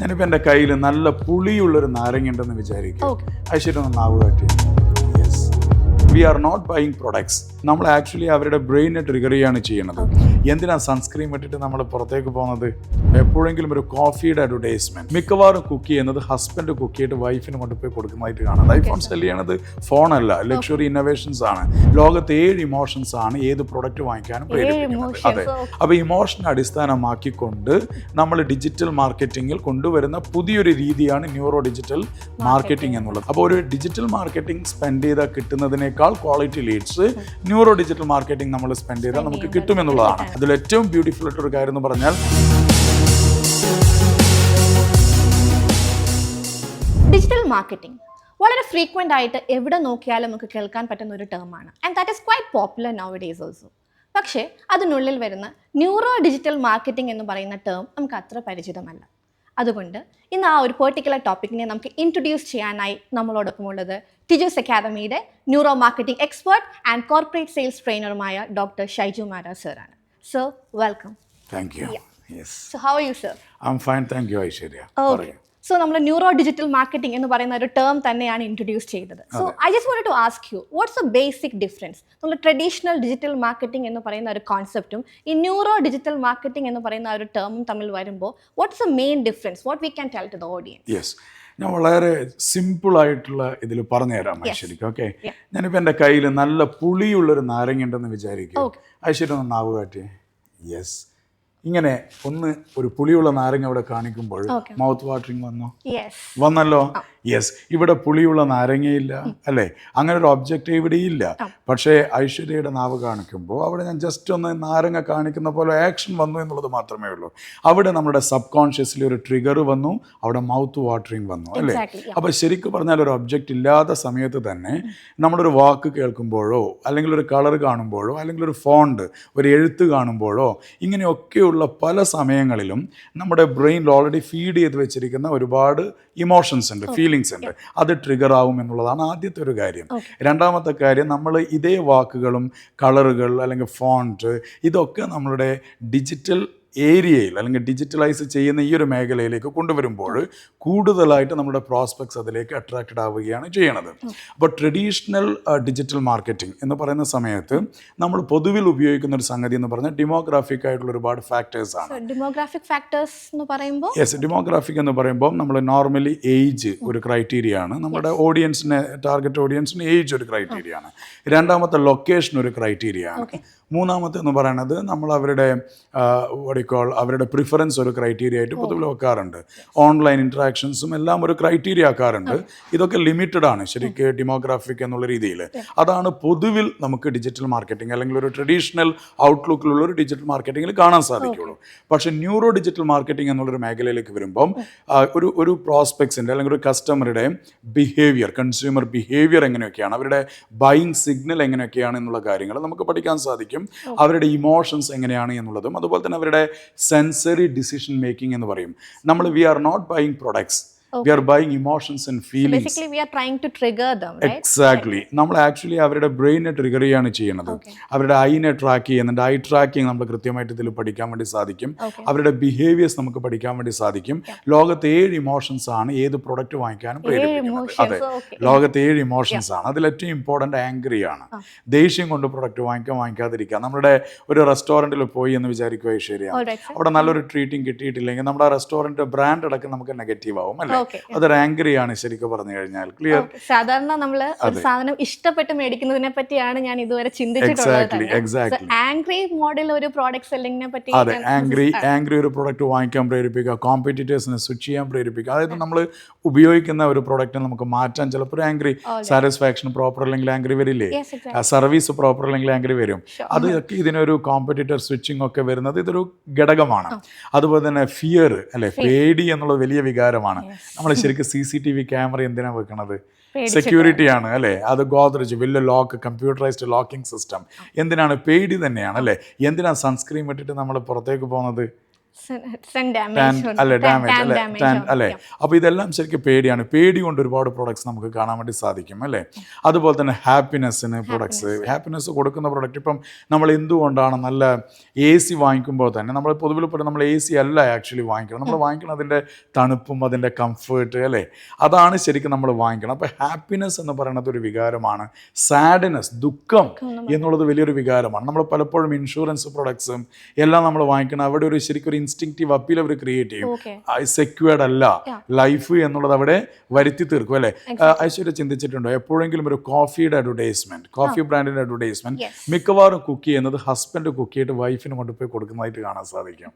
ഞാനിപ്പോൾ എന്റെ കയ്യിൽ നല്ല പുളിയുള്ളൊരു നാരങ്ങ ഉണ്ടെന്ന് വിചാരിക്കും അത് ശരി ഒന്ന് നാവ് കാട്ടി yes we are not buying products നമ്മൾ ആക്ച്വലി അവരുടെ ബ്രെയിനെ ട്രിഗർ ചെയ്യാണ് ചെയ്യുന്നത് എന്തിനാ സൺസ്ക്രീൻ ഇട്ടിട്ട് നമ്മൾ പുറത്തേക്ക് പോകുന്നത്? എപ്പോഴെങ്കിലും ഒരു കോഫിയുടെ അഡ്വർടൈസ്മെന്റ് മിക്കവാറും കുക്ക് ചെയ്യുന്നത് ഹസ്ബൻഡ് കുക്ക് ചെയ്തിട്ട് വൈഫിന് കൊണ്ടുപോയി കൊടുക്കുന്നതായിട്ട് കാണാം. ഐഫോൺ സെൽ ചെയ്യണത് അല്ല. ലക്ഷറി ഇന്നോവേഷൻസ് ആണ്. ലോകത്തെ ഏഴ് ഇമോഷൻസ് ആണ് ഏത് പ്രൊഡക്റ്റ് വാങ്ങിക്കാനും പ്രേരിപ്പിക്കുന്നത്. അതെ. അപ്പൊ അപ്പോൾ ഇമോഷനെ അടിസ്ഥാനമാക്കിക്കൊണ്ട് നമ്മൾ ഡിജിറ്റൽ മാർക്കറ്റിംഗിൽ കൊണ്ടുവരുന്ന പുതിയൊരു രീതിയാണ് ന്യൂറോ ഡിജിറ്റൽ മാർക്കറ്റിംഗ് എന്നുള്ളത്. അപ്പോൾ ഒരു ഡിജിറ്റൽ മാർക്കറ്റിംഗ് സ്പെൻഡ് ചെയ്താൽ കിട്ടുന്നതിനേക്കാൾ quality leads neuro digital marketing നമ്മൾ സ്പെൻഡ് ചെയ്താൽ നമുക്ക് കിട്ടും എന്നുള്ളതാണ് അതിൽ ഏറ്റവും ബ്യൂട്ടിഫുൾ ആയിട്ടൊരു കാര്യം എന്ന് പറഞ്ഞാൽ ഡിജിറ്റൽ മാർക്കറ്റിംഗ് വളരെ ഫ്രീക്വന്റ് ആയിട്ട് എവിടെ നോക്കിയാലും നമുക്ക് കേൾക്കാൻ പറ്റുന്ന ഒരു ടേമാണ് and that is quite popular nowadays also പക്ഷേ അതിനുള്ളിൽ വരുന്ന ന്യൂറോ ഡിജിറ്റൽ മാർക്കറ്റിംഗ് എന്ന് പറയുന്ന ടേം നമുക്ക് അത്ര പരിചിതമല്ല. അതുകൊണ്ട് ഇന്ന് ആ ഒരു പെർട്ടിക്കുലർ ടോപ്പിക്കിനെ നമുക്ക് ഇൻട്രൊഡ്യൂസ് ചെയ്യാനായി നമ്മളോടൊപ്പം ഉള്ളത് ടിജോസ് അക്കാദമിയുടെ neuro marketing expert and corporate sales ട്രെയിനറുമായ doctor Shaiju Mara സാറാണ് sir welcome thank you yes so how are you sir I'm fine thank you Aishwarya okay so നമ്മൾ ന്യൂറോ ഡിജിറ്റൽ മാർക്കറ്റിംഗ് എന്ന് പറയുന്ന ഒരു ടേം തന്നെയാണ് ഇൻട്രൊഡ്യൂസ് ചെയ്തത്. So I just want to ask you what's a basic difference നമ്മൾ traditional digital marketing എന്ന് പറയുന്ന ഒരു കോൺസെപ്റ്റും ഈ ന്യൂറോ ഡിജിറ്റൽ മാർക്കറ്റിംഗ് എന്ന് പറയുന്ന ആ ഒരു ടേമും തമ്മിൽ വരുമ്പോൾ what's a main difference what we can tell to the audience yes ഞാൻ വളരെ സിമ്പിൾ ആയിട്ടുള്ള ഇതിൽ പറഞ്ഞുതരാം ഐശ്വര്യക്ക് ഓക്കെ? ഞാനിപ്പോ ഞാനിപ്പോൾ എന്റെ കയ്യിൽ നല്ല പുളിയുള്ളൊരു നാരങ്ങ ഉണ്ടെന്ന് വിചാരിക്കും ഐശ്വര്യം ഒന്ന് നാവ് യെസ് ഇങ്ങനെ ഒന്ന് ഒരു പുളിയുള്ള നാരങ്ങ ഇവിടെ കാണിക്കുമ്പോൾ മൗത്ത് വാട്ടറിങ് വന്നോ? വന്നല്ലോ? യെസ് ഇവിടെ പുളിയുള്ള നാരങ്ങയില്ല അല്ലേ? അങ്ങനെ ഒരു ഒബ്ജക്റ്റ് ഇല്ല. പക്ഷേ ഐശ്വര്യയുടെ നാവ് കാണിക്കുമ്പോൾ അവിടെ ഞാൻ ജസ്റ്റ് ഒന്ന് നാരങ്ങ കാണിക്കുന്ന പോലെ ആക്ഷൻ വന്നു എന്നുള്ളത് മാത്രമേ ഉള്ളൂ. അവിടെ നമ്മുടെ സബ് കോൺഷ്യസ്ലി ഒരു ട്രിഗർ വന്നു അവിടെ മൗത്ത് വാട്ടറിങ് വന്നു അല്ലേ? അപ്പൊ അപ്പോൾ ശരിക്കും പറഞ്ഞാൽ ഒരു ഒബ്ജക്റ്റ് ഇല്ലാത്ത സമയത്ത് തന്നെ നമ്മളൊരു വാക്ക് കേൾക്കുമ്പോഴോ അല്ലെങ്കിൽ ഒരു കളർ കാണുമ്പോഴോ അല്ലെങ്കിൽ ഒരു ഫോണ്ട് ഒരു എഴുത്ത് കാണുമ്പോഴോ ഇങ്ങനെയൊക്കെയുള്ള പല സമയങ്ങളിലും നമ്മുടെ ബ്രെയിനിൽ ഓൾറെഡി ഫീഡ് ചെയ്ത് വെച്ചിരിക്കുന്ന ഒരുപാട് ഇമോഷൻസ് ഉണ്ട് ഫീലിങ്സ് ഉണ്ട്. അത് ട്രിഗർ ആവും എന്നുള്ളതാണ് ആദ്യത്തെ ഒരു കാര്യം. രണ്ടാമത്തെ കാര്യം നമ്മൾ ഇതേ വാക്കുകളും കളറുകൾ അല്ലെങ്കിൽ ഫോണ്ട് ഇതൊക്കെ നമ്മളുടെ ഡിജിറ്റൽ ഏരിയയിൽ അല്ലെങ്കിൽ ഡിജിറ്റലൈസ് ചെയ്യുന്ന ഈ ഒരു മേഖലയിലേക്ക് കൊണ്ടുവരുമ്പോൾ കൂടുതലായിട്ട് നമ്മുടെ പ്രോസ്പെക്ട്സ് അതിലേക്ക് അട്രാക്റ്റഡ് ആവുകയാണ് ചെയ്യണത്. അപ്പോൾ ട്രഡീഷണൽ ഡിജിറ്റൽ മാർക്കറ്റിംഗ് എന്ന് പറയുന്ന സമയത്ത് നമ്മൾ പൊതുവിൽ ഉപയോഗിക്കുന്ന ഒരു സംഗതി എന്ന് പറഞ്ഞാൽ ഡെമോഗ്രാഫിക് ആയിട്ടുള്ള ഒരുപാട് ഫാക്ടേഴ്സ് ആണ്. ഡെമോഗ്രാഫിക് ഫാക്ടേഴ്സ് എന്ന് പറയുമ്പോൾ? യെസ് ഡെമോഗ്രാഫിക് എന്ന് പറയുമ്പോൾ നമ്മൾ നോർമലി ഏജ് ഒരു ക്രൈറ്റീരിയ ആണ്. നമ്മുടെ ഓഡിയൻസിന് ടാർഗറ്റ് ഓഡിയൻസിന് ഏജ് ഒരു ക്രൈറ്റീരിയ ആണ്. രണ്ടാമത്തെ ലൊക്കേഷൻ ഒരു ക്രൈറ്റീരിയ ആണ്. മൂന്നാമത്തെ എന്ന് പറയുന്നത് നമ്മൾ അവരുടെ വടിക്കോൾ അവരുടെ പ്രിഫറൻസ് ഒരു ക്രൈറ്റീരിയ ആയിട്ട് പൊതുവെ വെക്കാറുണ്ട്. ഓൺലൈൻ ഇൻട്രാക്ഷൻസും എല്ലാം ഒരു ക്രൈറ്റീരിയ ആക്കാറുണ്ട്. ഇതൊക്കെ ലിമിറ്റഡ് ആണ് ശരിക്കും ഡെമോഗ്രാഫിക് എന്നുള്ള രീതിയിൽ അതാണ് പൊതുവിൽ നമുക്ക് ഡിജിറ്റൽ മാർക്കറ്റിംഗ് അല്ലെങ്കിൽ ഒരു ട്രഡീഷണൽ ഔട്ട്ലുക്കിലുള്ള ഒരു ഡിജിറ്റൽ മാർക്കറ്റിംഗിൽ കാണാൻ സാധിക്കുള്ളൂ. പക്ഷേ ന്യൂറോ ഡിജിറ്റൽ മാർക്കറ്റിംഗ് എന്നുള്ളൊരു മേഖലയിലേക്ക് വരുമ്പം ഒരു ഒരു പ്രോസ്പെക്ട്സിന്റെ അല്ലെങ്കിൽ ഒരു കസ്റ്റമറുടെ ബിഹേവിയർ കൺസ്യൂമർ ബിഹേവിയർ എങ്ങനെയൊക്കെയാണ് അവരുടെ ബൈങ് സിഗ്നൽ എങ്ങനെയൊക്കെയാണ് എന്നുള്ള കാര്യങ്ങൾ നമുക്ക് പഠിക്കാൻ സാധിക്കും. അവരുടെ ഇമോഷൻസ് എങ്ങനെയാണ് എന്നുള്ളതും അതുപോലെ തന്നെ അവരുടെ സെൻസറി ഡിസിഷൻ മേക്കിംഗ് എന്ന് പറയും. നമ്മൾ we are not buying products we are buying emotions and feelings basically, we are trying to trigger them, right? Exactly നമ്മൾ ആക്ച്വലി അവരുടെ ബ്രെയിനെ ട്രിഗർ ചെയ്യാണ് ചെയ്യുന്നത്. അവരുടെ ഐനെ ട്രാക്ക് ചെയ്യുന്നുണ്ട് ഐ ട്രാക്കിംഗ് നമ്മൾ കൃത്യമായിട്ട് ഇതിൽ പഠിക്കാൻ വേണ്ടി സാധിക്കും. അവരുടെ ബിഹേവിയേഴ്സ് നമുക്ക് പഠിക്കാൻ വേണ്ടി സാധിക്കും. ലോകത്ത് ഏഴ് ഇമോഷൻസ് ആണ് ഏത് പ്രൊഡക്റ്റ് വാങ്ങിക്കാനും പ്രേരിപ്പിക്കുന്നത്. അതെ. ലോകത്ത് ഏഴ് ഇമോഷൻസ് ആണ്. അതിൽ ഏറ്റവും ഇമ്പോർട്ടന്റ് ആംഗ്രി ആണ്. ദേഷ്യം കൊണ്ട് പ്രൊഡക്റ്റ് വാങ്ങിക്കാൻ വാങ്ങിക്കാതിരിക്കുക. നമ്മുടെ ഒരു റെസ്റ്റോറന്റിൽ പോയി എന്ന് വിചാരിക്കുക ശരിയാണ്. അവിടെ നല്ലൊരു ട്രീറ്റിംഗ് കിട്ടിയിട്ടില്ലെങ്കിൽ നമ്മുടെ റെസ്റ്റോറന്റ് ബ്രാൻഡ് അടക്കം നമുക്ക് നെഗറ്റീവ് ആവും അല്ലേ? അതൊരു ആംഗ്രി ആണ് ശരിക്കും പറഞ്ഞു കഴിഞ്ഞാൽ. ക്ലിയർ സാധാരണ നമ്മൾ ഒരു സാധനം ഇഷ്ടപ്പെട്ട് മേടിക്കുന്നതിനെ പറ്റിയാണ് ഞാൻ ഇതുവരെ ചിന്തിച്ചിട്ടുള്ളത്. ആംഗ്രി മോഡൽ ഒരു പ്രോഡക്റ്റ് സെല്ലിങ്ങിനെ പറ്റി അതെ ആംഗ്രി ആംഗ്രി ഒരു പ്രോഡക്റ്റ് വാങ്ങിക്കാൻ പ്രേരിപ്പിക്കുക കോമ്പറ്റീറ്റേഴ്സിനെ സ്വിച്ച് ചെയ്യാൻ പ്രേരിപ്പിക്കുക. അതായത് നമ്മൾ ഉപയോഗിക്കുന്ന ഒരു പ്രോഡക്റ്റ് നമുക്ക് മാറ്റാൻ ചിലപ്പോൾ ഒരു ആംഗ്രി സാറ്റിസ്ഫാക്ഷൻ പ്രോപ്പർ അല്ലെങ്കിൽ ആംഗ്രി വരില്ലേ? സർവീസ് പ്രോപ്പർ അല്ലെങ്കിൽ ആംഗ്രി വരും. അതൊക്കെ ഇതിനൊരു കോമ്പറ്റീറ്റർ സ്വിച്ചിങ് ഒക്കെ വരുന്നത് ഇതൊരു ഘടകമാണ്. അതുപോലെ തന്നെ ഫിയർ അല്ലെ? പേടി എന്നുള്ള വലിയ വികാരമാണ്. നമ്മൾ ശരിക്കും C C T V camera എന്തിനാണ് വെക്കണത്? സെക്യൂരിറ്റിയാണ് അല്ലേ? അത് ഗോദ്രജ് വലിയ ലോക്ക് കമ്പ്യൂട്ടറൈസ്ഡ് ലോക്കിംഗ് സിസ്റ്റം എന്തിനാണ് പേടി തന്നെയാണ് അല്ലേ? എന്തിനാണ് സൺസ്ക്രീൻ ഇട്ടിട്ട് നമ്മൾ പുറത്തേക്ക് പോകുന്നത്? അല്ലെ ഡാമേജ് അല്ലെ ടാൻ അല്ലെ. അപ്പോൾ ഇതെല്ലാം ശരിക്കും പേടിയാണ്. പേടി കൊണ്ട് ഒരുപാട് പ്രൊഡക്ട്സ് നമുക്ക് കാണാൻ വേണ്ടി സാധിക്കും അല്ലേ? അതുപോലെ തന്നെ ഹാപ്പിനെസ്സിന് പ്രൊഡക്ട്സ് ഹാപ്പിനെസ് കൊടുക്കുന്ന പ്രൊഡക്റ്റ് ഇപ്പം നമ്മൾ എന്തുകൊണ്ടാണ് നല്ല എ സി വാങ്ങിക്കുമ്പോൾ തന്നെ നമ്മൾ പൊതുവിൽ പറയുന്നത് നമ്മൾ എ സി അല്ല ആക്ച്വലി വാങ്ങിക്കണം നമ്മൾ വാങ്ങിക്കണം അതിന്റെ തണുപ്പും അതിന്റെ കംഫേർട്ട് അല്ലേ? അതാണ് ശരിക്കും നമ്മൾ വാങ്ങിക്കണം അപ്പോൾ ഹാപ്പിനെസ് എന്ന് പറയുന്നത് ഒരു വികാരമാണ്. സാഡ്നെസ് ദുഃഖം എന്നുള്ളത് വലിയൊരു വികാരമാണ്. നമ്മൾ പലപ്പോഴും ഇൻഷുറൻസ് പ്രൊഡക്ട്സും എല്ലാം നമ്മൾ വാങ്ങിക്കണം അവിടെ ഒരു ശരിക്കും ഒരു ഇൻസ്റ്റിങ്റ്റീവ് അപ്പീൽ അവർ ക്രിയേറ്റ് ചെയ്യും. സെക്യൂർഡ് അല്ല. ലൈഫ് എന്നുള്ളത് അവിടെ വരുത്തി തീർക്കും അല്ലേ? ഐശ്വര്യ ചിന്തിച്ചിട്ടുണ്ടോ? എപ്പോഴെങ്കിലും ഒരു കോഫിയുടെ അഡ്വർടൈസ്മെന്റ് കോഫി ബ്രാൻഡിന്റെ അഡ്വർടൈസ്മെന്റ് മിക്കവാറും കുക്ക് ചെയ്യുന്നത് ഹസ്ബൻഡ് കുക്ക് ചെയ്തിട്ട് വൈഫിന് കൊണ്ടുപോയി കൊടുക്കുന്നതായിട്ട് കാണാൻ സാധിക്കും.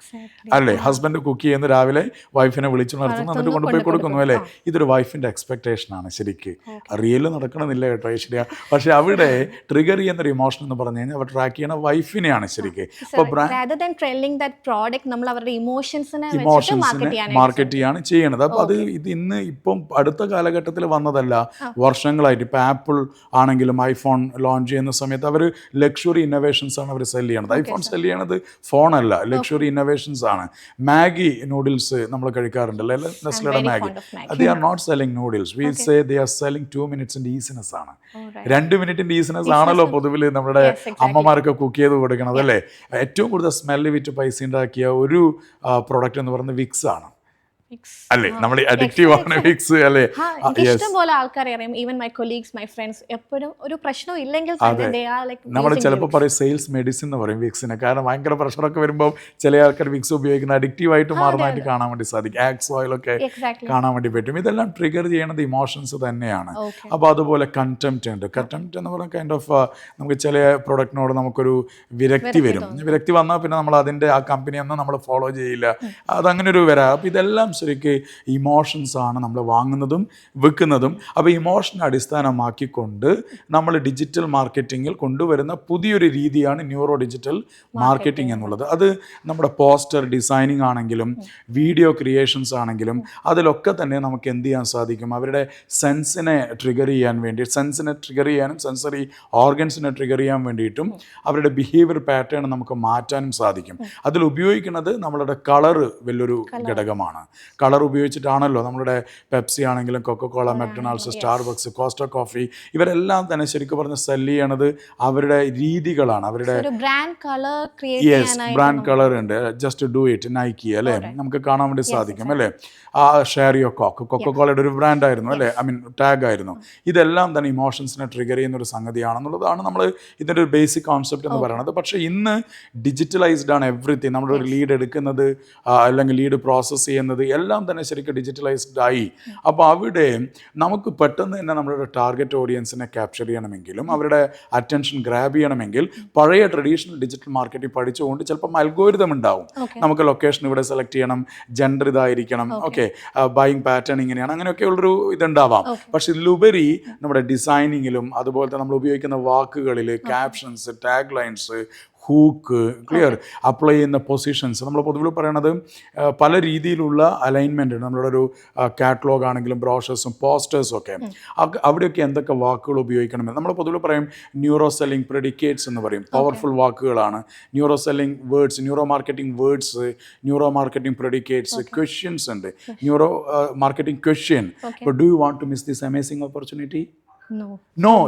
അല്ലേ? ഹസ്ബൻഡ് കുക്ക് ചെയ്യുന്ന രാവിലെ വൈഫിനെ വിളിച്ചു നടത്തുന്നു എന്നിട്ട് കൊണ്ടുപോയി കൊടുക്കുന്നു അല്ലേ? ഇതൊരു വൈഫിന്റെ എക്സ്പെക്ടേഷൻ ആണ് ശരിക്ക്. റിയൽ നടക്കണമെന്നില്ല കേട്ടോ ഐശ്വര്യ. പക്ഷെ അവിടെ ട്രിഗർ ചെയ്യുന്ന ഒരു ഇമോഷൻ എന്ന് പറഞ്ഞു കഴിഞ്ഞാൽ അവർ ട്രാക്ക് ചെയ്യണ വൈഫിനെയാണ് ശരിക്ക്. അപ്പോൾ നമ്മൾ അവരുടെ ഇമോഷൻസിനെ ഇമോഷൻസിനെ മാർക്കറ്റ് ചെയ്യാണ് ചെയ്യണത്. അപ്പോൾ അത് ഇത് ഇന്ന് ഇപ്പം അടുത്ത കാലഘട്ടത്തിൽ വന്നതല്ല. വർഷങ്ങളായിട്ട് ഇപ്പം ആപ്പിൾ ആണെങ്കിലും ഐഫോൺ ലോഞ്ച് ചെയ്യുന്ന സമയത്ത് അവർ ലക്ഷറി ഇന്നോവേഷൻസ് ആണ് അവർ സെൽ ചെയ്യണത്. ഐഫോൺ സെൽ ചെയ്യണത് ഫോണല്ല ലക്ഷറി ഇന്നോവേഷൻസ് ആണ്. മാഗി നൂഡിൽസ് നമ്മൾ കഴിക്കാറുണ്ടല്ലോ. നെസ്ലയുടെ മാഗി അത് they are not selling noodles we say they are selling two മിനിറ്റ്സിന്റെ easiness ആണ്. രണ്ട് മിനിറ്റിന്റെ ഈസിനെസ് ആണല്ലോ പൊതുവിൽ നമ്മുടെ അമ്മമാർക്ക് കുക്ക് ചെയ്ത് കൊടുക്കണത് അല്ലേ? ഏറ്റവും കൂടുതൽ സ്മെല്ല് വിറ്റ് പൈസ ഉണ്ടാക്കിയ ഒരു പ്രൊഡക്റ്റ് എന്ന് പറയുന്നത് വിക്സ് ആണ്. അല്ലേ? നമ്മൾ അഡിക്റ്റീവ് ആണ് വിക്സ് അല്ലേ? ആ, ഇഷ്ടം പോലെ ആൾക്കാരെ അറിയാം. Even my colleagues my friends എപ്പോഴും ഒരു പ്രശ്നം ഇല്ലെങ്കിൽ നമ്മൾ ചിലപ്പോൾ. പറയും സെയിൽസ് മെഡിസിൻ എന്ന് പറയും വിക്സിന് കാരണം ഭയങ്കര പ്രഷറൊക്കെ വരുമ്പോൾ ചില ആൾക്കാർ വിക്സ് ഉപയോഗിക്കുന്ന അഡിക്റ്റീവ് ആയിട്ട് മാറുന്നതായിട്ട് കാണാൻ വേണ്ടി സാധിക്കും. ആക്സ് ഓയിലൊക്കെ Exactly. കാണാൻ വേണ്ടി പറ്റും. ഇതെല്ലാം ട്രിഗർ ചെയ്യണത് ഇമോഷൻസ് തന്നെയാണ്. അപ്പോൾ അതുപോലെ കണ്ടംപ്റ്റ് ഉണ്ട്. കണ്ടംപ്റ്റ് എന്ന് പറയുന്ന കൈൻഡ് ഓഫ് നമുക്ക് ചില പ്രൊഡക്റ്റിനോട് നമുക്കൊരു വിരക്തി വരും. വിരക്തി വന്നാൽ പിന്നെ നമ്മൾ അതിന്റെ ആ കമ്പനിയൊന്നും നമ്മൾ ഫോളോ ചെയ്യില്ല. അതങ്ങനെ ഒരു വരാം. അപ്പോൾ ഇതെല്ലാം ശരിക്ക് ഇമോഷൻസ് ആണ് നമ്മൾ വാങ്ങുന്നതും വിൽക്കുന്നതും. അപ്പോൾ ഇമോഷൻ അടിസ്ഥാനമാക്കിക്കൊണ്ട് നമ്മൾ ഡിജിറ്റൽ മാർക്കറ്റിങ്ങിൽ കൊണ്ടുവരുന്ന പുതിയൊരു രീതിയാണ് ന്യൂറോ ഡിജിറ്റൽ മാർക്കറ്റിംഗ് എന്നുള്ളത്. അത് നമ്മുടെ പോസ്റ്റർ ഡിസൈനിങ് ആണെങ്കിലും വീഡിയോ ക്രിയേഷൻസ് ആണെങ്കിലും അതിലൊക്കെ തന്നെ നമുക്ക് എന്ത് ചെയ്യാൻ സാധിക്കും? അവരുടെ സെൻസിനെ ട്രിഗർ ചെയ്യാൻ വേണ്ടി സെൻസിനെ ട്രിഗർ ചെയ്യാനും സെൻസറി ഓർഗൻസിനെ ട്രിഗർ ചെയ്യാൻ വേണ്ടിയിട്ടും അവരുടെ ബിഹേവിയർ പാറ്റേൺ നമുക്ക് മാറ്റാനും സാധിക്കും. അതിൽ ഉപയോഗിക്കുന്നത് നമ്മളുടെ കളറ് വലിയൊരു ഘടകമാണ്. കളർ ഉപയോഗിച്ചിട്ടാണല്ലോ നമ്മുടെ പെപ്സി ആണെങ്കിലും Coca Cola McDonald's Starbucks Costa coffee ഇവരെല്ലാം തന്നെ ശരിക്കും പറഞ്ഞ സെൽ ചെയ്യണത് അവരുടെ രീതികളാണ്. അവരുടെ യെസ് ബ്രാൻഡ് കളർ ഉണ്ട്. ജസ്റ്റ് ഡു ഇറ്റ് നൈക്കി അല്ലേ? നമുക്ക് കാണാൻ വേണ്ടി സാധിക്കും അല്ലേ? ആ ഷെയർ യോ കോക്ക് കൊക്കോളയുടെ ഒരു ബ്രാൻഡ് ആയിരുന്നു അല്ലേ? ഐ മീൻ ടാഗ് ആയിരുന്നു. ഇതെല്ലാം തന്നെ ഇമോഷൻസിനെ ട്രിഗർ ചെയ്യുന്ന ഒരു സംഗതിയാണെന്നുള്ളതാണ് നമ്മൾ ഇതിന്റെ ഒരു ബേസിക് കോൺസെപ്റ്റ് എന്ന് പറയുന്നത്. പക്ഷേ ഇന്ന് ഡിജിറ്റലൈസ്ഡ് ആണ് എവറിത്തിങ് നമ്മുടെ ഒരു ലീഡ് എടുക്കുന്നത് അല്ലെങ്കിൽ ലീഡ് പ്രോസസ്സ് ചെയ്യുന്നത് എല്ലാം തന്നെ ശരിക്കും ഡിജിറ്റലൈസ്ഡ് ആയി. അപ്പോൾ അവിടെ നമുക്ക് പെട്ടെന്ന് തന്നെ നമ്മുടെ ടാർഗറ്റ് ഓഡിയൻസിനെ ക്യാപ്ചർ ചെയ്യണമെങ്കിലും അവരുടെ അറ്റൻഷൻ ഗ്രാബ് ചെയ്യണമെങ്കിൽ പഴയ ട്രഡീഷണൽ ഡിജിറ്റൽ മാർക്കറ്റിംഗ് പഠിച്ചുകൊണ്ട് ചിലപ്പോൾ അൽഗോരിതം ഉണ്ടാവും. നമുക്ക് ലൊക്കേഷൻ ഇവിടെ സെലക്ട് ചെയ്യണം ജെൻഡർ ഇതായിരിക്കണം ഓക്കെ ബൈങ് പാറ്റേൺ ഇങ്ങനെയാണ് അങ്ങനെയൊക്കെ ഉള്ളൊരു ഇതുണ്ടാവാം. പക്ഷെ ഇതിലുപരി നമ്മുടെ ഡിസൈനിങ്ങിലും അതുപോലെ തന്നെ നമ്മൾ ഉപയോഗിക്കുന്ന വാക്കുകളിൽ captions tag lines hook clear apply ചെയ്യുന്ന പൊസിഷൻസ് നമ്മൾ പൊതുവിൽ പറയണത് പല രീതിയിലുള്ള അലൈൻമെന്റ് ഉണ്ട്. നമ്മളുടെ ഒരു കാറ്റലോഗ് ആണെങ്കിലും ബ്രോഷേഴ്സും പോസ്റ്റേഴ്സും ഒക്കെ. അവിടെയൊക്കെ എന്തൊക്കെ വാക്കുകൾ ഉപയോഗിക്കണമെന്ന് നമ്മൾ പൊതുവിൽ പറയും ന്യൂറോ സെല്ലിംഗ് പ്രെഡിക്കേറ്റ്സ് എന്ന് പറയും. പവർഫുൾ വാക്കുകളാണ്. Neuro selling words neuro marketing words neuro marketing predicates questions ഉണ്ട് neuro marketing question do you want to miss this amazing opportunity No.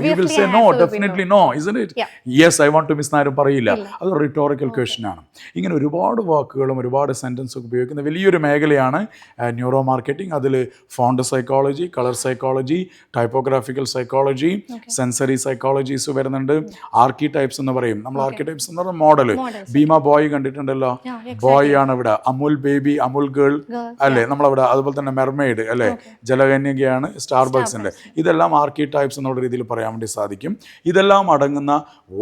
Will Obviously, say I no have to be definitely no isn't it Yeah. Yes I want to miss ആരും പറയില്ല. അത് rhetorical question ആണ്. ഇങ്ങനെ ഒരുപാട് വാക്കുകളും ഒരുപാട് sentence ഉപയോഗിക്കുന്ന വലിയൊരു മേഖലയാണ് ന്യൂറോ മാർക്കറ്റിംഗ് അതിൽ font psychology colour psychology typographical psychology sensory psychologies വരുന്നുണ്ട്. ആർക്കി ടൈപ്സ് എന്ന് പറയും. നമ്മൾ ആർക്കി ടൈപ്സ് എന്ന് പറഞ്ഞാൽ മോഡൽ ഭീമ ബോയ് കണ്ടിട്ടുണ്ടല്ലോ? ബോയ് ആണ് ഇവിടെ. അമുൽ ബേബി അമുൽ ഗേൾ അല്ലേ? നമ്മളവിടെ അതുപോലെ തന്നെ മെർമെയ്ഡ് അല്ലേ? ജലകന്യകയാണ് സ്റ്റാർബക്സിന്റെ ഇതെല്ലാം ആർക്കി ടൈപ്സ് എന്നുള്ള രീതിയിൽ പറയാൻ വേണ്ടി സാധിക്കും. ഇതെല്ലാം അടങ്ങുന്ന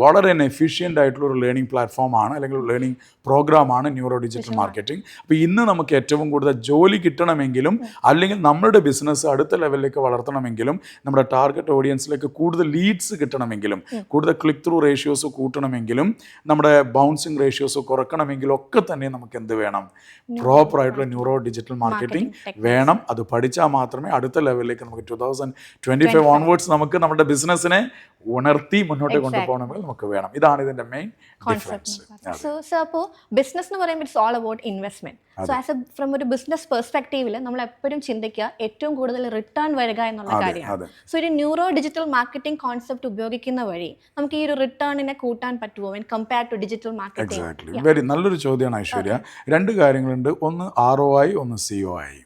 വളരെ എഫിഷ്യന്റ് ആയിട്ടുള്ള ഒരു ലേണിംഗ് പ്ലാറ്റ്ഫോമാണ് അല്ലെങ്കിൽ ലേണിംഗ് പ്രോഗ്രാമാണ് ന്യൂറോ ഡിജിറ്റൽ മാർക്കറ്റിംഗ് അപ്പോൾ ഇന്ന് നമുക്ക് ഏറ്റവും കൂടുതൽ ജോലി കിട്ടണമെങ്കിലും അല്ലെങ്കിൽ നമ്മുടെ ബിസിനസ് അടുത്ത ലെവലിലേക്ക് വളർത്തണമെങ്കിലും നമ്മുടെ ടാർഗറ്റ് ഓഡിയൻസിലേക്ക് കൂടുതൽ ലീഡ്സ് കിട്ടണമെങ്കിലും കൂടുതൽ ക്ലിക്ക് ത്രൂ റേഷ്യോസ് കൂട്ടണമെങ്കിലും നമ്മുടെ ബൗൺസിങ് റേഷ്യോസ് കുറക്കണമെങ്കിലും ഒക്കെ തന്നെ നമുക്ക് എന്ത് വേണം? പ്രോപ്പർ ആയിട്ടുള്ള ന്യൂറോ ഡിജിറ്റൽ മാർക്കറ്റിംഗ് വേണം. അത് പഠിച്ചാൽ മാത്രമേ അടുത്ത ലെവലിലേക്ക് നമുക്ക് two thousand twenty five onwards നമുക്ക് നമ്മുടെ ബിസിനസ്സിനെ ഉണർത്തി മുന്നോട്ട് കൊണ്ടുപോകണമെങ്കിൽ നമുക്ക് വേണം. ഇതാണ് ഇതിന്റെ മെയിൻ കോൺസെപ്റ്റ് സോ സോ അപ്പോൾ ബിസിനസ് എന്ന് പറയുമ്പോൾ it's all about investment so as a from ഒരു ബിസിനസ് പെർസ്പെക്റ്റീവിൽ നമ്മൾ എപ്പോഴും ചിന്തിക്കുക ഏറ്റവും കൂടുതൽ റിട്ടേൺ വരിക എന്നുള്ള കാര്യമാണ്. സോ ഒരു ന്യൂറോ ഡിജിറ്റൽ മാർക്കറ്റിംഗ് കോൺസെപ്റ്റ് ഉപയോഗിക്കുന്ന വഴി നമുക്ക് ഈ ഒരു റിട്ടേണിനെ കൂട്ടാൻ പറ്റുമോ compare to digital marketing very നല്ലൊരു ചോദ്യമാണ് ഐശ്വര്യ. രണ്ട് കാര്യങ്ങളുണ്ട്. ഒന്ന് ആർ ഒ ആയി ഒന്ന് സി ഒ ആയി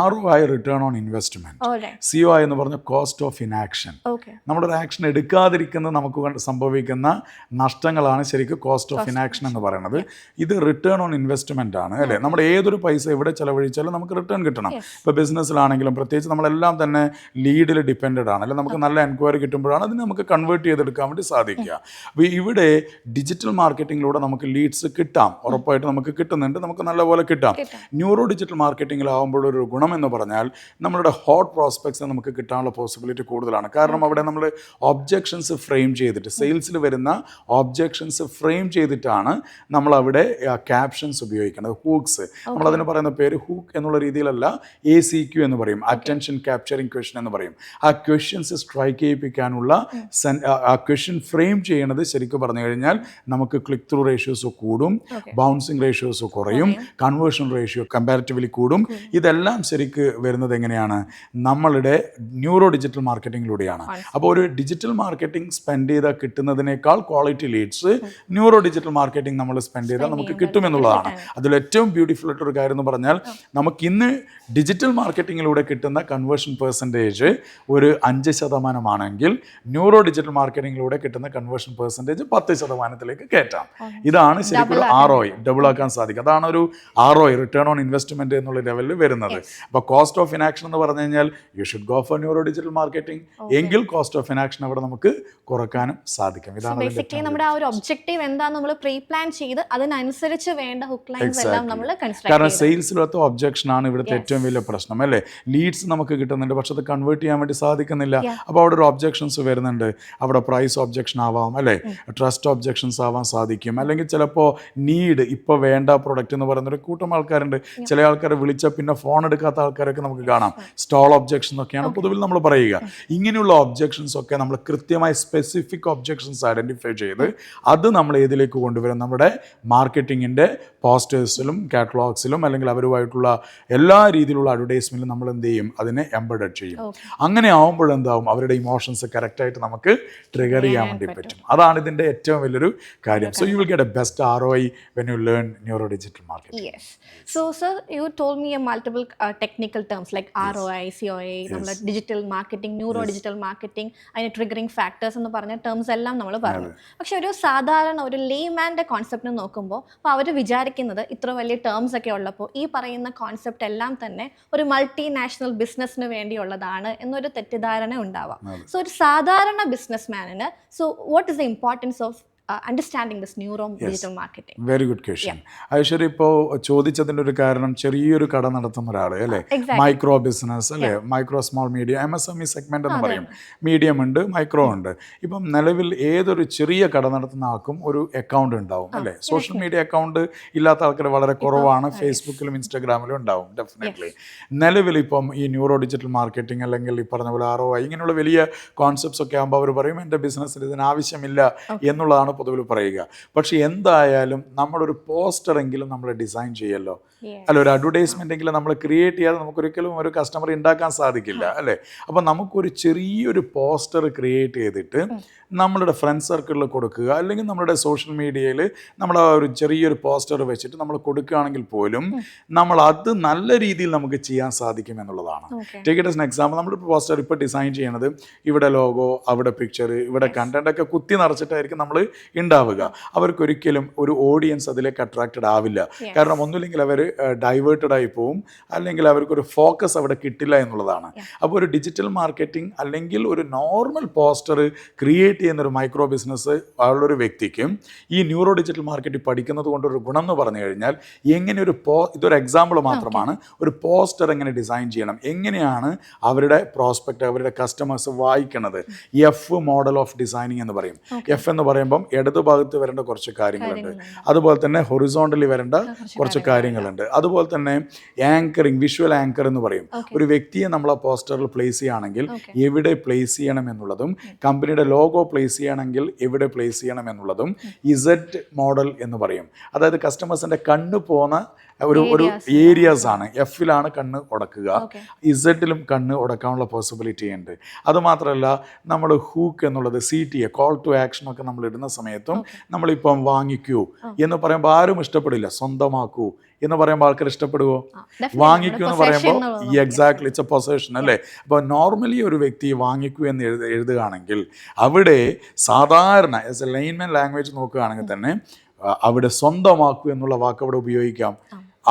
ആർ ഒ ആയി return on investment C O ആയി എന്ന് പറഞ്ഞ കോസ്റ്റ് ഓഫ് ഇനാക്ഷൻ നമ്മുടെ ഒരു ആക്ഷൻ എടുക്കാതിരിക്കുന്നത് നമുക്ക് സംഭവിക്കുന്ന നഷ്ടങ്ങളാണ് ശരിക്കും കോസ്റ്റ് ഓഫ് ഇനാക്ഷൻ എന്ന് പറയുന്നത്. ഇത് റിട്ടേൺ ഓൺ ഇൻവെസ്റ്റ്മെന്റ് ആണ്. അല്ലേ? നമ്മൾ ഏതൊരു പൈസ എവിടെ ചെലവഴിച്ചാലും നമുക്ക് റിട്ടേൺ കിട്ടണം. ഇപ്പോൾ ബിസിനസ്സിലാണെങ്കിലും പ്രത്യേകിച്ച് നമ്മളെല്ലാം തന്നെ ലീഡിൽ ഡിപ്പെൻഡഡ് ആണ്. അല്ലെ? നമുക്ക് നല്ല എൻക്വയറി കിട്ടുമ്പോഴാണ് അതിന് നമുക്ക് കൺവേർട്ട് ചെയ്തെടുക്കാൻ വേണ്ടി സാധിക്കുക. അപ്പോൾ ഇവിടെ ഡിജിറ്റൽ മാർക്കറ്റിങ്ങിലൂടെ നമുക്ക് ലീഡ്സ് കിട്ടാം. ഉറപ്പായിട്ട് നമുക്ക് കിട്ടുന്നുണ്ട്. നമുക്ക് നല്ലപോലെ കിട്ടാം. ന്യൂറോ ഡിജിറ്റൽ മാർക്കറ്റിങ്ങിലാവുമ്പോൾ ഒരു ഗുണം എന്ന് പറഞ്ഞാൽ നമ്മളുടെ ഹോട്ട് പ്രോസ്പെക്ട്സ് നമുക്ക് കിട്ടാനുള്ള പോസിബിലിറ്റി കൂടുതലാണ്. കാരണം അവിടെ നമ്മൾ ഒബ്ജെക്ഷൻസ് ഫ്രെയിം ചെയ്തിട്ട് സെയിൽസിൽ വരുന്ന ഒബ്ജെക്ഷൻസ് ഫ്രെയിം ചെയ്തിട്ടാണ് നമ്മൾ അവിടെ ക്യാപ്ഷൻസ് ഉപയോഗിക്കുന്നത്. ഹൂക്സ് നമ്മളതിന് പറയുന്ന പേര് ഹൂക്ക് എന്നുള്ള രീതിയിലല്ല എ സി ക്യു എന്ന് പറയും. അറ്റൻഷൻ ക്യാപ്ചറിങ് ക്വസ്റ്റൻ എന്ന് പറയും. ആ ക്വസ്റ്റ്യൻസ് സ്ട്രൈക്ക് ചെയ്യിപ്പിക്കാനുള്ള ആ- ആ ക്വസ്റ്റ്യൻ ഫ്രെയിം ചെയ്യണത് ശരിക്കും പറഞ്ഞു കഴിഞ്ഞാൽ നമുക്ക് ക്ലിക്ക് ത്രൂ റേഷ്യോസ് കൂടും ബൗൺസിങ് റേഷ്യോസ് കുറയും കൺവേർഷൻ റേഷ്യോ കമ്പാരിറ്റീവ്ലി കൂടും. ഇതെല്ലാം ശരിക്ക് വരുന്നത് എങ്ങനെയാണ്? നമ്മളുടെ ന്യൂറോ ഡിജിറ്റൽ മാർക്കറ്റിംഗിലൂടെയാണ് അപ്പോൾ ഒരു ഡിജിറ്റൽ മാർക്കറ്റിംഗ് സ്പെൻഡ് ചെയ്താൽ കിട്ടുന്നതിനേക്കാൾ quality leads neuro digital marketing നമ്മൾ സ്പെൻഡ് ചെയ്താൽ നമുക്ക് കിട്ടുമെന്നുള്ളതാണ്. അതിൽ ഏറ്റവും ബ്യൂട്ടിഫുൾ ആയിട്ടൊരു കാര്യം എന്ന് പറഞ്ഞാൽ നമുക്ക് ഇന്ന് ഡിജിറ്റൽ മാർക്കറ്റിങ്ങിലൂടെ കിട്ടുന്ന കൺവേർഷൻ പെർസെന്റേജ് ഒരു അഞ്ച് ശതമാനമാണെങ്കിൽ ന്യൂറോ ഡിജിറ്റൽ മാർക്കറ്റിങ്ങിലൂടെ കിട്ടുന്ന കൺവേർഷൻ പെർസെന്റേജ് പത്ത് ശതമാനത്തിലേക്ക് കയറ്റാം. ഇതാണ് ശരിക്കും ഒരു ആർ ഒ ഡബിൾ ആക്കാൻ സാധിക്കും. അതാണ് ഒരു R O return on investment എന്നുള്ള ലെവലിൽ വരുന്നത്. അപ്പോൾ കോസ്റ്റ് ഓഫ് ഇനാക്ഷൻ എന്ന് പറഞ്ഞു കഴിഞ്ഞാൽ you should go for neuro digital marketing എങ്കിൽ കോസ്റ്റ് ഓഫ് ഇനാക്ഷൻ അവിടെ നമുക്ക് കുറക്കാനും സാധിക്കും. ഇതാണ് ബേസിക്കലി നമ്മുടെ ആ ഒരു ഒബ്ജക്റ്റീവ് എന്താന്ന് നമ്മൾ പ്രീ പ്ലാൻ ചെയ്ത് അതിനനുസരിച്ച് വേണ്ട ഹുക്ക് ലൈൻസ് എല്ലാം നമ്മൾ കാരണം സെയിൽസിലത്തെ ഒബ്ജക്ഷൻ ആണ് ഇവിടുത്തെ ഏറ്റവും വലിയ പ്രശ്നം അല്ലേ? ലീഡ്സ് നമുക്ക് കിട്ടുന്നുണ്ട് പക്ഷെ അത് കൺവേർട്ട് ചെയ്യാൻ വേണ്ടി സാധിക്കുന്നില്ല. അപ്പോൾ അവിടെ ഒരു ഒബ്ജെക്ഷൻസ് വരുന്നുണ്ട്. അവിടെ പ്രൈസ് ഒബ്ജെക്ഷൻ ആവാം അല്ലേ? ട്രസ്റ്റ് ഒബ്ജെക്ഷൻസ് ആവാൻ സാധിക്കും. അല്ലെങ്കിൽ ചിലപ്പോൾ നീഡ് ഇപ്പോൾ വേണ്ട പ്രൊഡക്റ്റ് എന്ന് പറയുന്ന ഒരു കൂട്ടം ആൾക്കാരുണ്ട്. ചില ആൾക്കാരെ വിളിച്ചാൽ പിന്നെ ഫോൺ എടുക്കാത്ത ആൾക്കാരൊക്കെ നമുക്ക് കാണാം. സ്റ്റോൾ ഒബ്ജെക്ഷൻ ഒക്കെയാണ് പൊതുവിൽ നമ്മൾ പറയുക. ഇങ്ങനെയുള്ള ഒബ്ജെക്ഷൻസ് ഒക്കെ നമ്മൾ കൃത്യമായി സ്പെസിഫിക് ഒബ്ജെക്ഷൻസ് ഐഡന്റിഫൈ ചെയ്ത് അത് നമ്മൾ ഏതിലേക്ക് കൊണ്ടുവരും? നമ്മുടെ മാർക്കറ്റിങ്ങിന്റെ പോസ്റ്റേഴ്സിലും കാറ്റലോഗ്സിലും അല്ലെങ്കിൽ അവരുമായിട്ടുള്ള എല്ലാ രീതിയിലുള്ള അഡ്വർടൈസ്മെന്റിലും നമ്മൾ എന്ത് ചെയ്യും? അതിനെ എംബഡഡ് ചെയ്യും. അങ്ങനെ ആവുമ്പോൾ എന്താവും? അവരുടെ ഇമോഷൻസ് കറക്റ്റായിട്ട് നമുക്ക് ട്രിഗർ ചെയ്യാൻ വേണ്ടി പറ്റും. അതാണ് ഇതിന്റെ ഏറ്റവും വലിയൊരു കാര്യം. So you will get a best R O I when you learn neuro digital market so sir you told me a multiple technical terms like R O I C O I നമ്മൾ digital marketing neuro digital marketing അതിന് triggering factors എന്ന് പറഞ്ഞ terms എല്ലാം നമ്മൾ പറഞ്ഞു. പക്ഷെ ഒരു സാധാരണ ഒരു ലേമാന്റെ കോൺസെപ്റ്റ് നോക്കുമ്പോൾ അപ്പോൾ അവർ വിചാരിക്കുന്നത് ഇത്ര വലിയ ടേംസ് ഒക്കെ ഉള്ളപ്പോൾ ഈ പറയുന്ന കോൺസെപ്റ്റ് എല്ലാം തന്നെ ഒരു മൾട്ടി നാഷണൽ ബിസിനസ്സിന് വേണ്ടിയുള്ളതാണ് എന്നൊരു തെറ്റിദ്ധാരണ ഉണ്ടാവാം. സോ ഒരു സാധാരണ business മാനിന് so what is the importance of understanding this neuro digital marketing very good question Aishwarya ഇപ്പോൾ ചോദിച്ചതിന്റെ ഒരു കാരണം ചെറിയൊരു കട നടത്തുന്ന ഒരാൾ അല്ലേ. മൈക്രോ ബിസിനസ് അല്ലേ? Micro small medium M S M E segment എന്ന് പറയും. മീഡിയം ഉണ്ട് മൈക്രോ ഉണ്ട്. ഇപ്പം നിലവിൽ ഏതൊരു ചെറിയ കട നടത്തുന്ന ആൾക്കും ഒരു അക്കൗണ്ട് ഉണ്ടാവും അല്ലേ? സോഷ്യൽ മീഡിയ അക്കൗണ്ട് ഇല്ലാത്ത ആൾക്കാർ വളരെ കുറവാണ് ഫേസ്ബുക്കിലും ഇൻസ്റ്റാഗ്രാമിലും ഉണ്ടാവും ഡെഫിനറ്റ്ലി നിലവിൽ ഇപ്പം ഈ ന്യൂറോ ഡിജിറ്റൽ മാർക്കറ്റിംഗ് അല്ലെങ്കിൽ ഈ പറഞ്ഞ പോലെ ആറോ ഇങ്ങനെയുള്ള വലിയ കോൺസെപ്റ്റ്സ് ഒക്കെ ആകുമ്പോൾ അവർ പറയും എന്റെ ബിസിനസ്സിൽ ഇതിന് ആവശ്യമില്ല എന്നുള്ളതാണ് പൊതുവിൽ പറയുക പക്ഷേ എന്തായാലും നമ്മളൊരു പോസ്റ്ററെങ്കിലും നമ്മൾ ഡിസൈൻ ചെയ്യല്ലോ. അല്ല ഒരു അഡ്വർടൈസ്മെന്റ് എങ്കിലും നമ്മൾ ക്രിയേറ്റ് ചെയ്യാതെ നമുക്കൊരിക്കലും ഒരു കസ്റ്റമർ ഉണ്ടാക്കാൻ സാധിക്കില്ല അല്ലേ? അപ്പം നമുക്കൊരു ചെറിയൊരു പോസ്റ്റർ ക്രിയേറ്റ് ചെയ്തിട്ട് നമ്മളുടെ ഫ്രണ്ട് സർക്കിളിൽ കൊടുക്കുക അല്ലെങ്കിൽ നമ്മുടെ സോഷ്യൽ മീഡിയയിൽ നമ്മൾ ഒരു ചെറിയൊരു പോസ്റ്റർ വെച്ചിട്ട് നമ്മൾ കൊടുക്കുകയാണെങ്കിൽ പോലും നമ്മൾ അത് നല്ല രീതിയിൽ നമുക്ക് ചെയ്യാൻ സാധിക്കും എന്നുള്ളതാണ്. ടേക്ക് ഇറ്റ് എസ് എക്സാമ്പിൾ നമ്മൾ പോസ്റ്റർ ഇപ്പോൾ ഡിസൈൻ ചെയ്യണത് ഇവിടെ ലോഗോ അവിടെ പിക്ചർ ഇവിടെ കണ്ടന്റ് ഒക്കെ കുത്തി നിറച്ചിട്ടായിരിക്കും നമ്മൾ ഉണ്ടാവുക അവർക്കൊരിക്കലും ഒരു ഓഡിയൻസ് അതിലേക്ക് അട്രാക്റ്റഡ് ആവില്ല. കാരണം ഒന്നുമില്ലെങ്കിൽ അവർ ഡൈവേർട്ടഡ് ആയി പോവും. അല്ലെങ്കിൽ അവർക്കൊരു ഫോക്കസ് അവിടെ കിട്ടില്ല എന്നുള്ളതാണ്. അപ്പോൾ ഒരു ഡിജിറ്റൽ മാർക്കറ്റിംഗ് അല്ലെങ്കിൽ ഒരു നോർമൽ പോസ്റ്റർ ക്രിയേറ്റ് ചെയ്യുന്ന ഒരു മൈക്രോ ബിസിനസ് ഉള്ളൊരു വ്യക്തിക്കും ഈ ന്യൂറോ ഡിജിറ്റൽ മാർക്കറ്റിംഗ് പഠിക്കുന്നത് കൊണ്ടൊരു ഗുണം എന്ന് പറഞ്ഞു കഴിഞ്ഞാൽ എങ്ങനെ ഒരു പോ ഇതൊരു എക്സാമ്പിൾ മാത്രമാണ്. ഒരു പോസ്റ്റർ എങ്ങനെ ഡിസൈൻ ചെയ്യണം. എങ്ങനെയാണ് അവരുടെ പ്രോസ്പെക്റ്റ് അവരുടെ കസ്റ്റമേഴ്സ് വായിക്കുന്നത് എഫ് മോഡൽ ഓഫ് ഡിസൈനിങ് എന്ന് പറയും. എഫ് എന്ന് പറയുമ്പം ഇടതുഭാഗത്ത് വരേണ്ട കുറച്ച് കാര്യങ്ങളുണ്ട്. അതുപോലെ തന്നെ ഹൊറിസോണ്ടലി വരേണ്ട കുറച്ച് കാര്യങ്ങളുണ്ട്. ചെയ്യുന്നുണ്ട് അതുപോലെ തന്നെ ആങ്കറിങ് വിഷ്വൽ ആങ്കർ എന്ന് പറയും. ഒരു വ്യക്തിയെ നമ്മൾ ആ പോസ്റ്ററിൽ പ്ലേസ് ചെയ്യുകയാണെങ്കിൽ എവിടെ പ്ലേസ് ചെയ്യണം എന്നുള്ളതും കമ്പനിയുടെ ലോഗോ പ്ലേസ് ചെയ്യണമെങ്കിൽ എവിടെ പ്ലേസ് ചെയ്യണം എന്നുള്ളതും ഇസറ്റ് മോഡൽ എന്ന് പറയും. അതായത് കസ്റ്റമേഴ്സിന്റെ കണ്ണ് പോന്ന ഒരു ഒരു. ഏരിയാസ് ആണ്. എഫിലാണ് കണ്ണ് ഉടക്കുക. ഇസറ്റിലും ഇസഡിലും കണ്ണ് ഉടക്കാനുള്ള പോസിബിലിറ്റി ഉണ്ട്. അതുമാത്രമല്ല നമ്മൾ ഹൂക്ക് എന്നുള്ളത് C T A call to action ഒക്കെ നമ്മൾ ഇടുന്ന സമയത്തും നമ്മളിപ്പം വാങ്ങിക്കൂ എന്ന് പറയുമ്പോൾ ആരും ഇഷ്ടപ്പെടില്ല. സ്വന്തമാക്കൂ. എന്ന് പറയുമ്പോൾ ആൾക്കാർ ഇഷ്ടപ്പെടുവോ? വാങ്ങിക്കൂ എന്ന് പറയുമ്പോൾ എക്സാക്ട്ലി ഇറ്റ്സ് എ പൊസേഷൻ അല്ലേ? അപ്പോൾ നോർമലി ഒരു വ്യക്തി വാങ്ങിക്കൂ എന്ന് എഴുത എഴുതുകയാണെങ്കിൽ അവിടെ സാധാരണ ലൈൻമാൻ ലാംഗ്വേജ് നോക്കുകയാണെങ്കിൽ തന്നെ അവിടെ സ്വന്തമാക്കൂ എന്നുള്ള വാക്ക് അവിടെ ഉപയോഗിക്കാം.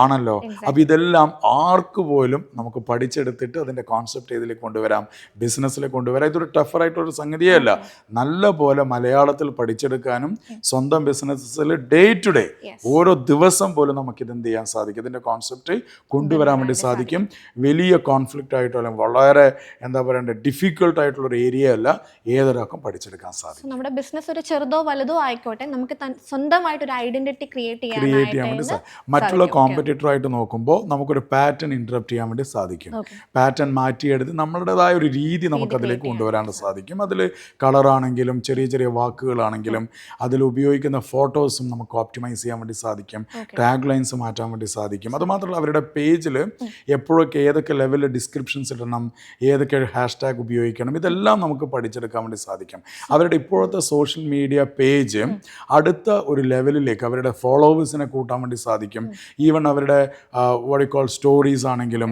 ആണല്ലോ? അപ്പം ഇതെല്ലാം ആർക്ക് പോലും നമുക്ക് പഠിച്ചെടുത്തിട്ട് അതിന്റെ കോൺസെപ്റ്റ് ഇതിലേക്ക് കൊണ്ടുവരാം? ബിസിനസ്സിലേക്ക് കൊണ്ടുവരാം. ഇതൊരു ടഫറായിട്ടൊരു സംഗതിയേ അല്ല നല്ല പോലെ മലയാളത്തിൽ പഠിച്ചെടുക്കാനും സ്വന്തം ബിസിനസ്സിൽ ഡേ ടു ഡേ ഓരോ ദിവസം പോലും നമുക്ക് ഇതെന്ത് ചെയ്യാൻ സാധിക്കും? ഇതിന്റെ കോൺസെപ്റ്റ് കൊണ്ടുവരാൻ വേണ്ടി സാധിക്കും. വലിയ കോൺഫ്ലിക്റ്റ് ആയിട്ടോ അല്ലെങ്കിൽ വളരെ എന്താ പറയണ്ടേ ഡിഫിക്കൽട്ട് ആയിട്ടുള്ള ഒരു ഏരിയ അല്ല ഏതൊരാൾക്കും പഠിച്ചെടുക്കാൻ സാധിക്കും. നമ്മുടെ ബിസിനസ് ഒരു ചെറുതോ വലുതോ ആയിക്കോട്ടെ നമുക്ക് സ്വന്തമായിട്ട് ഒരു ഐഡന്റിറ്റി ക്രിയേറ്റ് ചെയ്യാൻ വേണ്ടി മറ്റുള്ള കോമ്പറ്റീറ്റർ ആയിട്ട് നോക്കുമ്പോൾ നമുക്കൊരു പാറ്റേൺ ഇന്ററപ്റ്റ് ചെയ്യാൻ വേണ്ടി സാധിക്കും. പാറ്റേൺ മാറ്റിയെടുത്ത് നമ്മളുടേതായ ഒരു രീതി നമുക്ക് അതിലേക്ക് കൊണ്ടുവരാൻ സാധിക്കും. അതിൽ കളറാണെങ്കിലും ചെറിയ ചെറിയ വാക്കുകളാണെങ്കിലും അതിൽ ഉപയോഗിക്കുന്ന ഫോട്ടോസും നമുക്ക് ഓപ്റ്റിമൈസ് ചെയ്യാൻ വേണ്ടി സാധിക്കും. ടാഗ് ലൈൻസ് മാറ്റാൻ വേണ്ടി സാധിക്കും. അതുമാത്രമല്ല അവരുടെ പേജിൽ എപ്പോഴൊക്കെ ഏതൊക്കെ ലെവലിൽ ഡിസ്ക്രിപ്ഷൻസ് ഇടണം ഏതൊക്കെ ഹാഷ് ടാഗ് ഉപയോഗിക്കണം ഇതെല്ലാം നമുക്ക് പഠിച്ചെടുക്കാൻ വേണ്ടി സാധിക്കും. അവരുടെ ഇപ്പോഴത്തെ സോഷ്യൽ മീഡിയ പേജ് അടുത്ത ഒരു ലെവലിലേക്ക് അവരുടെ ഫോളോവേഴ്സിനെ കൂട്ടാൻ വേണ്ടി സാധിക്കും. ഈവൻ അവരുടെ വഴിക്കോൾ സ്റ്റോറീസ് ആണെങ്കിലും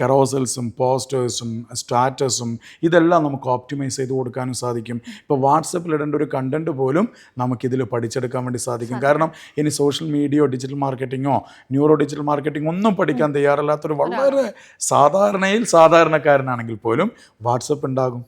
കെറോസൽസും പോസ്റ്റേഴ്സും സ്റ്റാറ്റസും ഇതെല്ലാം നമുക്ക് ഓപ്റ്റിമൈസ് ചെയ്ത് കൊടുക്കാനും സാധിക്കും. ഇപ്പോൾ വാട്സപ്പിൽ ഇടേണ്ട ഒരു കണ്ടന്റ് പോലും നമുക്കിതിൽ പഠിച്ചെടുക്കാൻ വേണ്ടി സാധിക്കും. കാരണം ഇനി സോഷ്യൽ മീഡിയയോ ഡിജിറ്റൽ മാർക്കറ്റിങ്ങോ ന്യൂറോ ഡിജിറ്റൽ മാർക്കറ്റിംഗ് ഒന്നും പഠിക്കാൻ തയ്യാറല്ലാത്തൊരു വളരെ സാധാരണയിൽ സാധാരണക്കാരനാണെങ്കിൽ പോലും വാട്സപ്പ് ഉണ്ടാകും.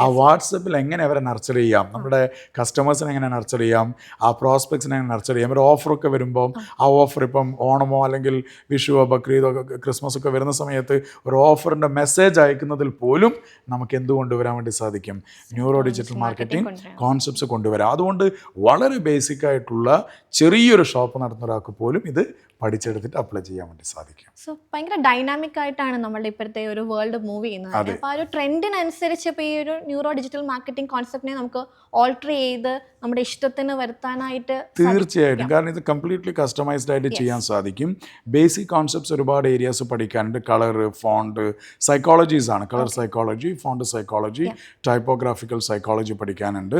ആ വാട്സപ്പിൽ എങ്ങനെ അവരെ നർച്ചർ ചെയ്യാം? നമ്മുടെ കസ്റ്റമേഴ്സിനെ എങ്ങനെ നർച്ചർ ചെയ്യാം? ആ പ്രോസ്പെക്ട്സിനെ എങ്ങനെ നർച്ചർ ചെയ്യാം? ഒരു ഓഫറൊക്കെ വരുമ്പം ആ ഓഫർ ഇപ്പം ഓണമോ അല്ലെങ്കിൽ വിഷുവോ ബക്രീദോ ക്രിസ്മസ് ഒക്കെ വരുന്ന സമയത്ത് ഒരു ഓഫറിന്റെ മെസ്സേജ് അയക്കുന്നതിൽ പോലും നമുക്ക് എന്ത് കൊണ്ടുവരാൻ വേണ്ടി സാധിക്കും? ന്യൂറോ ഡിജിറ്റൽ മാർക്കറ്റിംഗ് കോൺസെപ്റ്റ്സ് കൊണ്ടുവരാം. അതുകൊണ്ട് വളരെ ബേസിക് ആയിട്ടുള്ള ചെറിയൊരു ഷോപ്പ് നടത്തുന്ന ഒരാൾക്ക് പോലും ഇത് പഠിച്ചെടുത്തിട്ട് അപ്ലൈ ചെയ്യാൻ വേണ്ടി സാധിക്കും. സോ ഭയങ്കര ഡൈനാമിക് ആയിട്ടാണ് നമ്മളുടെ ഇപ്പോഴത്തെ ഒരു വേൾഡ് മൂവ് ചെയ്യുന്നത്. അപ്പോൾ ആ ഒരു ട്രെൻഡിനനുസരിച്ച് ഇപ്പോൾ ഈ ഒരു ന്യൂറോ ഡിജിറ്റൽ മാർക്കറ്റിംഗ് കോൺസെപ്റ്റിനെ നമുക്ക് ഓൾട്ടർ ചെയ്ത് നമ്മുടെ ഇഷ്ടത്തിന് വരുത്താനായിട്ട് തീർച്ചയായിട്ടും. കാരണം ഇത് കംപ്ലീറ്റ്ലി കസ്റ്റമൈസ്ഡ് ആയിട്ട് ചെയ്യാൻ സാധിക്കും. ബേസിക് കോൺസെപ്റ്റ്സ് ഒരുപാട് ഏരിയാസ് പഠിക്കാനുണ്ട്. കളർ ഫോണ്ട് സൈക്കോളജീസ് ആണ്. Colour psychology font psychology typographical psychology പഠിക്കാനുണ്ട്.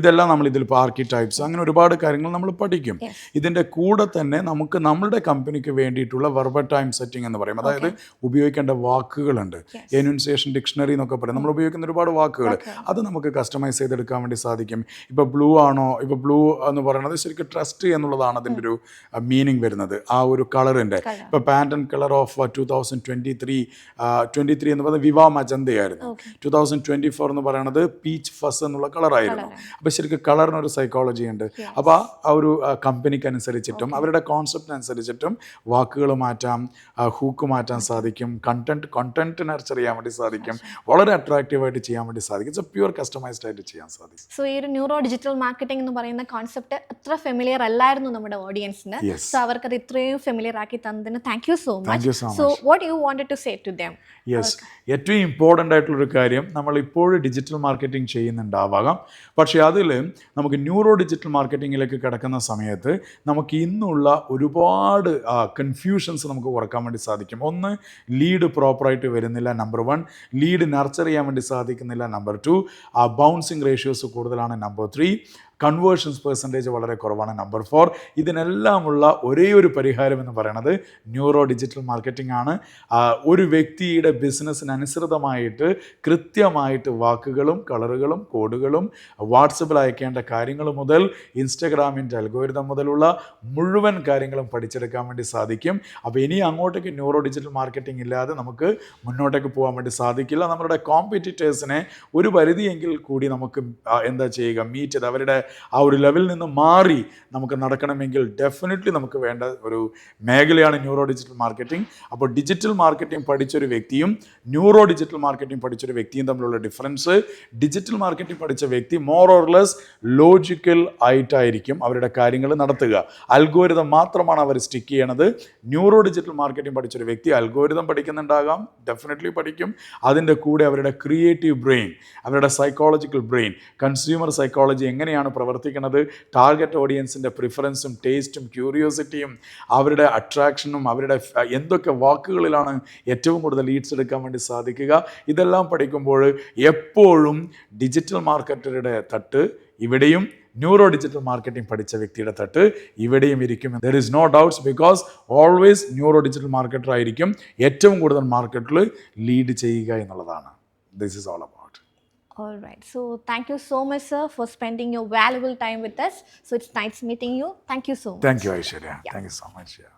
ഇതെല്ലാം നമ്മൾ ഇതിൽ ഇപ്പോൾ ആർക്കി ടൈപ്സ് അങ്ങനെ ഒരുപാട് കാര്യങ്ങൾ നമ്മൾ പഠിക്കും. ഇതിന്റെ കൂടെ തന്നെ നമുക്ക് നമ്മളുടെ കമ്പനിക്ക് വേണ്ടിയിട്ടുള്ള വെർബ ടൈം സെറ്റിംഗ് എന്ന് പറയും. അതായത് ഉപയോഗിക്കേണ്ട വാക്കുകളുണ്ട്. എനുൻസിയേഷൻ ഡിക്ഷണറി എന്നൊക്കെ പറയും. നമ്മൾ ഉപയോഗിക്കുന്ന ഒരുപാട് വാക്കുകൾ. അത് നമുക്ക് കസ്റ്റമൈസ് ചെയ്തെടുക്കാൻ വേണ്ടി സാധിക്കും. ഇപ്പോൾ ബ്ലൂ ആണോ? ഇപ്പോൾ ബ്ലൂ എന്ന് പറയുന്നത് ശരിക്കും ട്രസ്റ്റ് എന്നുള്ളതാണ് അതിന്റെ ഒരു മീനിങ് വരുന്നത്. ആ ഒരു കളറിന്റെ ഇപ്പോൾ Pantone colour of two thousand twenty three twenty three എന്ന് പറയുന്നത് വിവാ മജന്തയായിരുന്നു ടു തൗസൻഡ് ട്വന്റി ഫോർ എന്ന് പറയുന്നത് പീച്ച് ഫസ് എന്നുള്ള കളറായിരുന്നു അപ്പോൾ ശരിക്കും കളറിനൊരു സൈക്കോളജി ഉണ്ട്. അപ്പോൾ ആ ഒരു കമ്പനിക്ക് അനുസരിച്ചിട്ടും അവരുടെ കോൺസെപ്റ്റിന് അനുസരിച്ചിട്ടും വാക്കുകൾ മാറ്റാം ഹൂക്ക് മാറ്റാൻ സാധിക്കും കണ്ടന്റ് കണ്ടന്റ് നർച്ചർ ചെയ്യാൻ വേണ്ടി സാധിക്കും വളരെ അട്രാക്റ്റീവായിട്ട് ചെയ്യാൻ വേണ്ടി സാധിക്കും. ഇറ്റ്സ് പ്യുവർ കസ്റ്റമൈസ്ഡ് ആയിട്ട് ചെയ്യാൻ സാധിക്കും. സോ ഈ ഒരു ന്യൂറോ ഡിജിറ്റൽ മാർക്കറ്റിംഗ് എന്ന് പറയുന്ന കോൺസെപ്റ്റ് അത്ര ഫെമിലിയർ അല്ലായിരുന്നു നമ്മുടെ ഓഡിയൻസിന് സോ അവർക്ക് അത് ഇത്രയും ഫെമിലിയർ ആക്കി തന്നതിന് thank you so much so what you wanted to say to them yes ഏറ്റവും ഇമ്പോർട്ടന്റ് ആയിട്ടുള്ളൊരു കാര്യം നമ്മൾ ഇപ്പോഴും ഡിജിറ്റൽ മാർക്കറ്റിംഗ് ചെയ്യുന്നുണ്ടാവാം. പക്ഷേ അതിൽ നമുക്ക് ന്യൂറോ ഡിജിറ്റൽ മാർക്കറ്റിങ്ങിലേക്ക് കിടക്കുന്ന സമയത്ത് നമുക്ക് ഇന്നുള്ള ഒരുപാട് കൺഫ്യൂഷൻസ് നമുക്ക് കുറയ്ക്കാൻ വേണ്ടി സാധിക്കും. ഒന്ന് ലീഡ് പ്രോപ്പറായിട്ട് വരുന്നില്ല നമ്പർ വൺ ലീഡ് നർച്ചർ ചെയ്യാൻ വേണ്ടി സാധിക്കുന്നില്ല നമ്പർ ടു ബൗൺസിങ് റേഷ്യോസ് കൂടുതലാണ് നമ്പർ ത്രീ കൺവേർഷൻസ് പെർസെന്റേജ് വളരെ കുറവാണ്. നമ്പർ ഫോർ ഇതിനെല്ലാമുള്ള ഒരേ ഒരു പരിഹാരം എന്ന് പറയുന്നത് ന്യൂറോ ഡിജിറ്റൽ മാർക്കറ്റിംഗ് ആണ്. ഒരു വ്യക്തിയുടെ ബിസിനസ്സിനനുസൃതമായിട്ട് കൃത്യമായിട്ട് വാക്കുകളും കളറുകളും കോഡുകളും വാട്സപ്പിൽ അയക്കേണ്ട കാര്യങ്ങൾ മുതൽ ഇൻസ്റ്റഗ്രാമിന്റെ അൽഗോരിതം മുതലുള്ള മുഴുവൻ കാര്യങ്ങളും പഠിച്ചെടുക്കാൻ വേണ്ടി സാധിക്കും. അപ്പോൾ ഇനി അങ്ങോട്ടേക്ക് ന്യൂറോ ഡിജിറ്റൽ മാർക്കറ്റിംഗ് ഇല്ലാതെ നമുക്ക് മുന്നോട്ടേക്ക് പോകാൻ വേണ്ടി സാധിക്കില്ല. നമ്മുടെ കോമ്പറ്റീറ്റേഴ്സിനെ ഒരു പരിധിയെങ്കിൽ കൂടി നമുക്ക് എന്താ ചെയ്യുക മീറ്റ് അവരുടെ ആ ഒരു ലെവലിൽ നിന്ന് മാറി നമുക്ക് നടക്കണമെങ്കിൽ ഡെഫിനറ്റ്ലി നമുക്ക് വേണ്ട ഒരു മേഖലയാണ് ന്യൂറോ ഡിജിറ്റൽ മാർക്കറ്റിംഗ് അപ്പോൾ ഡിജിറ്റൽ മാർക്കറ്റിംഗ് പഠിച്ചൊരു വ്യക്തിയും ന്യൂറോ ഡിജിറ്റൽ മാർക്കറ്റിംഗ് പഠിച്ചൊരു വ്യക്തിയും തമ്മിലുള്ള ഡിഫറൻസ് ഡിജിറ്റൽ മാർക്കറ്റിംഗ് പഠിച്ച വ്യക്തി മോർ ഓർ ലെസ് ലോജിക്കൽ ആയിട്ടായിരിക്കും അവരുടെ കാര്യങ്ങൾ നടത്തുക. അൽഗോരിതം മാത്രമാണ് അവർ സ്റ്റിക്ക് ചെയ്യണത്. ന്യൂറോ ഡിജിറ്റൽ മാർക്കറ്റിംഗ് പഠിച്ചൊരു വ്യക്തി അൽഗോരിതം പഠിക്കുന്നുണ്ടാകാം ഡെഫിനറ്റ്ലി പഠിക്കും. അതിന്റെ കൂടെ അവരുടെ ക്രിയേറ്റീവ് ബ്രെയിൻ അവരുടെ സൈക്കോളജിക്കൽ ബ്രെയിൻ കൺസ്യൂമർ സൈക്കോളജി എങ്ങനെയാണ് പ്രവർത്തിക്കുന്നത് ടാർഗറ്റ് ഓഡിയൻസിന്റെ പ്രിഫറൻസും ടേസ്റ്റും ക്യൂരിയോസിറ്റിയും അവരുടെ അട്രാക്ഷനും അവരുടെ എന്തൊക്കെ വാക്കുകളിലാണ് ഏറ്റവും കൂടുതൽ ലീഡ്സ് എടുക്കാൻ വേണ്ടി സാധിക്കുക. ഇതെല്ലാം പഠിക്കുമ്പോൾ എപ്പോഴും ഡിജിറ്റൽ മാർക്കറ്ററുടെ തട്ട് ഇവിടെയും ന്യൂറോ ഡിജിറ്റൽ മാർക്കറ്റിംഗ് പഠിച്ച വ്യക്തിയുടെ തട്ട് ഇവിടെയും ഇരിക്കും. There is no doubts because always neuro digital marketer ആയിരിക്കും ഏറ്റവും കൂടുതൽ മാർക്കറ്റിൽ ലീഡ് ചെയ്യുക എന്നുള്ളതാണ്. This is all about All right. So thank you so much, sir, for spending your valuable time with us. So it's nice meeting you. Thank you so much. Thank you, Aishwarya. Yeah. Thank you so much. Yeah.